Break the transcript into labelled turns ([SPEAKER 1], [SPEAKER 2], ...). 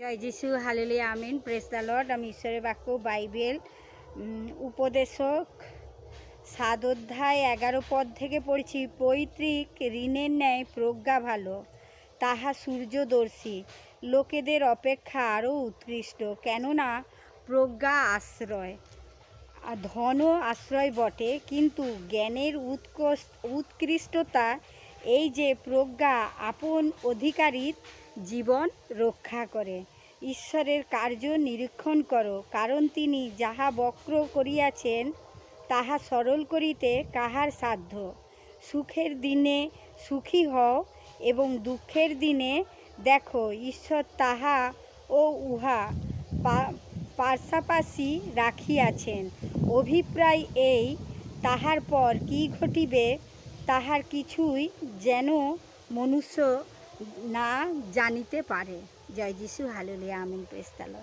[SPEAKER 1] জয় যিশু হালেলি আমিন প্রেস আমি ঈশ্বরের বাক্য, বাইবেল উপদেশক সাত অধ্যায় এগারো পদ থেকে পড়ছি, পৈতৃক ঋণের ন্যায় প্রজ্ঞা ভালো, তাহা সূর্যদর্শী, লোকেদের অপেক্ষা আরও উৎকৃষ্ট, কেননা প্রজ্ঞা আশ্রয় ধনও আশ্রয় বটে, কিন্তু জ্ঞানের উৎকৃষ্টতা এই যে প্রজ্ঞা আপন অধিকারীর জীবন রক্ষা করে। ঈশ্বরের কার্য নিরীক্ষণ করো, কারণ তিনি যাহা বক্র করিয়াছেন, তাহা সরল করিতে কাহার সাধ্য। সুখের দিনে সুখী হও এবং দুঃখের দিনে দেখো, ঈশ্বর তাহা ও উহা পাশাপাশি রাখিয়াছেন। অভিপ্রায় এই, তাহার পর কি ঘটিবে তাহার কিছুই যেন মনুষ্য না জানিতে পারে। জয় যিশু হালুলিয়া আমিন প্রেস্তালয়